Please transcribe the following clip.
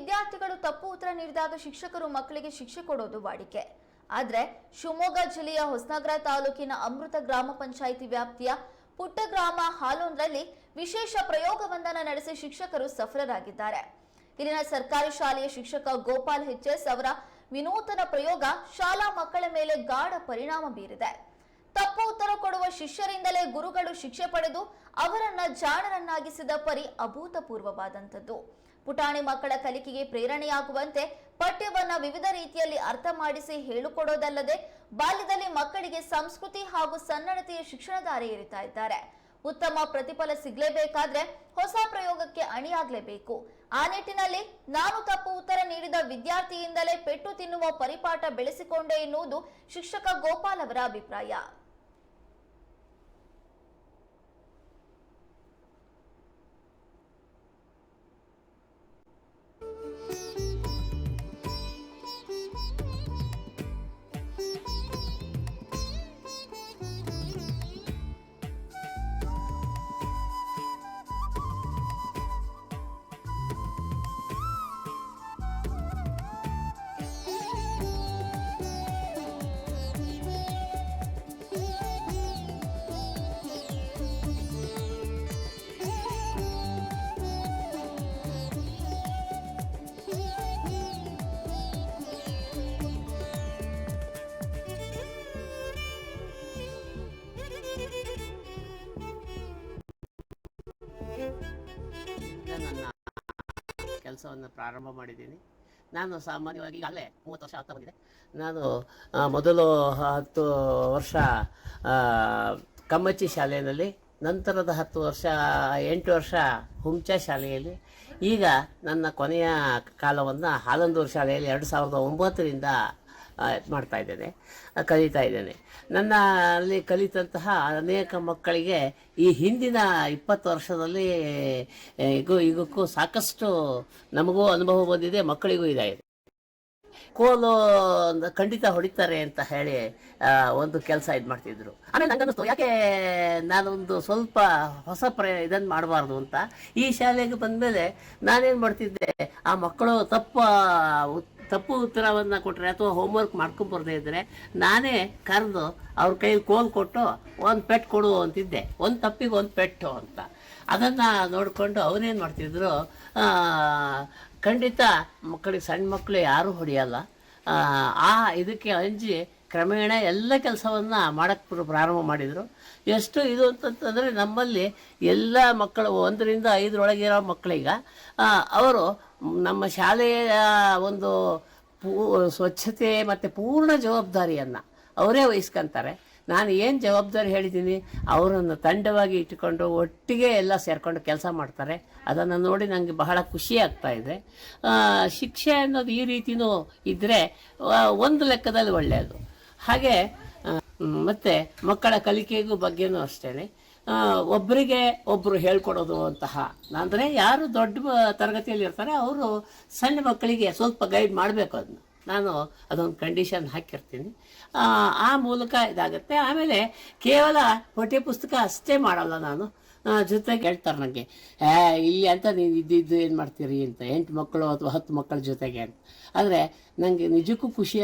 ವಿದ್ಯಾರ್ಥಿಗಳು ತಪ್ಪು ಉತ್ತರ ನೀಡಿದಾಗ ಶಿಕ್ಷಕರು ಮಕ್ಕಳಿಗೆ ಶಿಕ್ಷೆ ಕೊಡೋದು ವಾಡಿಕೆ. ಆದರೆ, ಶಿವಮೊಗ್ಗ ಜಿಲ್ಲೆಯ ಹೊಸನಗರ ತಾಲೂಕಿನ ಅಮೃತ ಗ್ರಾಮ ಪಂಚಾಯಿತಿ ವ್ಯಾಪ್ತಿಯ ಪುಟ್ಟ ಗ್ರಾಮ ಹಾಲೊಂದರಲ್ಲಿ ವಿಶೇಷ ಪ್ರಯೋಗವೊಂದನ್ನು ನಡೆಸಿ ಶಿಕ್ಷಕರು ಸಫಲರಾಗಿದ್ದಾರೆ. ಇಲ್ಲಿನ ಸರ್ಕಾರಿ ಶಾಲೆಯ ಶಿಕ್ಷಕ ಗೋಪಾಲ್ ಎಸ್ ಅವರ ವಿನೂತನ ಪ್ರಯೋಗ ಶಾಲಾ ಮಕ್ಕಳ ಮೇಲೆ ಗಾಢ ಪರಿಣಾಮ ಬೀರಿದೆ. ತಪ್ಪು ಉತ್ತರ ಕೊಡುವ ಶಿಷ್ಯರಿಂದಲೇ ಗುರುಗಳು ಶಿಕ್ಷೆ ಪಡೆದು ಅವರನ್ನ ಜಾಣರನ್ನಾಗಿಸಿದ ಪರಿ ಅಭೂತಪೂರ್ವವಾದಂಥದ್ದು. ಪುಟಾಣಿ ಮಕ್ಕಳ ಕಲಿಕೆಗೆ ಪ್ರೇರಣೆಯಾಗುವಂತೆ ಪಠ್ಯವನ್ನ ವಿವಿಧ ರೀತಿಯಲ್ಲಿ ಅರ್ಥ ಮಾಡಿಸಿ ಹೇಳಿಕೊಡೋದಲ್ಲದೆ ಬಾಲ್ಯದಲ್ಲಿ ಮಕ್ಕಳಿಗೆ ಸಂಸ್ಕೃತಿ ಹಾಗೂ ಸನ್ನಡತೆಯ ಶಿಕ್ಷಣ ದಾರಿ ಏರಿತಾ ಇದ್ದಾರೆ. ಉತ್ತಮ ಪ್ರತಿಫಲ ಸಿಗ್ಲೇಬೇಕಾದ್ರೆ ಹೊಸ ಪ್ರಯೋಗಕ್ಕೆ ಅಣಿಯಾಗಲೇಬೇಕು. ಆ ನಿಟ್ಟಿನಲ್ಲಿ ನಾನು ತಪ್ಪು ಉತ್ತರ ನೀಡಿದ ವಿದ್ಯಾರ್ಥಿಯಿಂದಲೇ ಪೆಟ್ಟು ತಿನ್ನುವ ಪರಿಪಾಠ ಬೆಳೆಸಿಕೊಂಡೆ ಎನ್ನುವುದು ಶಿಕ್ಷಕ ಗೋಪಾಲ್ ಅವರ ಅಭಿಪ್ರಾಯ. ಕೆಲಸವನ್ನು ಪ್ರಾರಂಭ ಮಾಡಿದ್ದೀನಿ. ನಾನು ಸಾಮಾನ್ಯವಾಗಿ ಈಗಾಗಲೇ ಮೂವತ್ತು ವರ್ಷ ಆಗ್ತಾ ಬಂದಿದೆ ನಾನು ಮೊದಲು ಹತ್ತು ವರ್ಷ ಕಮ್ಮಚ್ಚಿ ಶಾಲೆಯಲ್ಲಿ, ನಂತರದ ಹತ್ತು ವರ್ಷ, ಎಂಟು ವರ್ಷ ಹುಂಚ ಶಾಲೆಯಲ್ಲಿ. ಈಗ ನನ್ನ ಕೊನೆಯ ಕಾಲವನ್ನು ಹಾಲಂದೂರು ಶಾಲೆಯಲ್ಲಿ ಎರಡು ಸಾವಿರದ ಒಂಬತ್ತರಿಂದ ಮಾಡ್ತಾ ಇದ್ದೇನೆ ಕಲಿತಾ ಇದ್ದೇನೆ. ನನ್ನ ಅಲ್ಲಿ ಕಲಿತಂತಹ ಅನೇಕ ಮಕ್ಕಳಿಗೆ ಈ ಹಿಂದಿನ ಇಪ್ಪತ್ತು ವರ್ಷದಲ್ಲಿ ಈಗಕ್ಕೂ ಸಾಕಷ್ಟು ನಮಗೂ ಅನುಭವ ಬಂದಿದೆ, ಮಕ್ಕಳಿಗೂ ಇದಾಗಿದೆ. ಕೋಲು ಖಂಡಿತ ಹೊಡಿತಾರೆ ಅಂತ ಹೇಳಿ ಒಂದು ಕೆಲಸ ಇದು ಮಾಡ್ತಿದ್ರು. ಆಮೇಲೆ ನಂಗನ್ನಿಸ್ತು ಯಾಕೆ ನಾನೊಂದು ಸ್ವಲ್ಪ ಹೊಸ ಪ್ರ ಇದನ್ನು ಮಾಡಬಾರ್ದು ಅಂತ. ಈ ಶಾಲೆಗೆ ಬಂದಮೇಲೆ ನಾನೇನು ಮಾಡ್ತಿದ್ದೆ, ಆ ಮಕ್ಕಳು ತಪ್ಪ ತಪ್ಪು ಉತ್ತರವನ್ನು ಕೊಟ್ಟರೆ ಅಥವಾ ಹೋಮ್ವರ್ಕ್ ಮಾಡ್ಕೊಂಬರದೇ ಇದ್ದರೆ ನಾನೇ ಕರೆದು ಅವ್ರ ಕೈಲಿ ಕೋಲ್ ಕೊಟ್ಟು ಒಂದು ಪೆಟ್ಟು ಕೊಡು ಅಂತಿದ್ದೆ. ಒಂದು ತಪ್ಪಿಗೆ ಒಂದು ಪೆಟ್ಟು ಅಂತ. ಅದನ್ನು ನೋಡಿಕೊಂಡು ಅವರೇನು ಮಾಡ್ತಿದ್ರು? ಖಂಡಿತ ಮಕ್ಕಳಿಗೆ ಸಣ್ಣ ಮಕ್ಕಳು ಯಾರೂ ಹೊಡೆಯಲ್ಲ. ಆ ಇದಕ್ಕೆ ಅಂಜಿ ಕ್ರಮೇಣ ಎಲ್ಲ ಕೆಲಸವನ್ನು ಮಾಡೋಕ್ಕೆ ಪ್ರಾರಂಭ ಮಾಡಿದರು. ಎಷ್ಟು ಇದು ಅಂತಂತಂದರೆ ನಮ್ಮಲ್ಲಿ ಎಲ್ಲ ಮಕ್ಕಳು, ಒಂದರಿಂದ ಐದರೊಳಗಿರೋ ಮಕ್ಕಳೀಗ ಅವರು ನಮ್ಮ ಶಾಲೆಯ ಒಂದು ಪೂ, ಸ್ವಚ್ಛತೆ ಮತ್ತು ಪೂರ್ಣ ಜವಾಬ್ದಾರಿಯನ್ನು ಅವರೇ ವಹಿಸ್ಕೊಂತಾರೆ. ನಾನು ಏನು ಜವಾಬ್ದಾರಿ ಹೇಳಿದ್ದೀನಿ? ಅವರನ್ನು ತಂಡವಾಗಿ ಇಟ್ಟುಕೊಂಡು ಒಟ್ಟಿಗೆ ಎಲ್ಲ ಸೇರಿಕೊಂಡು ಕೆಲಸ ಮಾಡ್ತಾರೆ. ಅದನ್ನು ನೋಡಿ ನನಗೆ ಬಹಳ ಖುಷಿ ಆಗ್ತಾ ಇದೆ. ಶಿಕ್ಷೆ ಅನ್ನೋದು ಈ ರೀತಿಯೂ ಇದ್ದರೆ ಒಂದು ಲೆಕ್ಕದಲ್ಲಿ ಒಳ್ಳೆಯದು. ಹಾಗೆ ಮತ್ತೆ ಮಕ್ಕಳ ಕಲಿಕೆಗೂ ಬಗ್ಗೆನೂ ಅಷ್ಟೇ ಒಬ್ಬರಿಗೆ ಒಬ್ಬರು ಹೇಳ್ಕೊಡೋದು ಅಂತಹ. ಅಂದರೆ ಯಾರು ದೊಡ್ಡ ತರಗತಿಯಲ್ಲಿ ಇರ್ತಾರೆ ಅವರು ಸಣ್ಣ ಮಕ್ಕಳಿಗೆ ಸ್ವಲ್ಪ ಗೈಡ್ ಮಾಡಬೇಕು ಅದನ್ನ ನಾನು ಅದೊಂದು ಕಂಡೀಷನ್ ಹಾಕಿರ್ತೀನಿ. ಆ, ಮೂಲಕ ಇದಾಗುತ್ತೆ. ಆಮೇಲೆ ಕೇವಲ ಪಠ್ಯ ಪುಸ್ತಕ ಅಷ್ಟೇ ಮಾಡಲ್ಲ ನಾನು. ಜೊತೆಗೆ ಹೇಳ್ತಾರೆ ನನಗೆ ಇಲ್ಲಿ ಅಂತ ನೀನು ಇದ್ದಿದ್ದು ಏನು ಮಾಡ್ತೀರಿ ಅಂತ? ಎಂಟು ಮಕ್ಕಳು ಅಥವಾ ಹತ್ತು ಮಕ್ಕಳ ಜೊತೆಗೆ ಅಂತ. ಆದರೆ ನನಗೆ ನಿಜಕ್ಕೂ ಖುಷಿ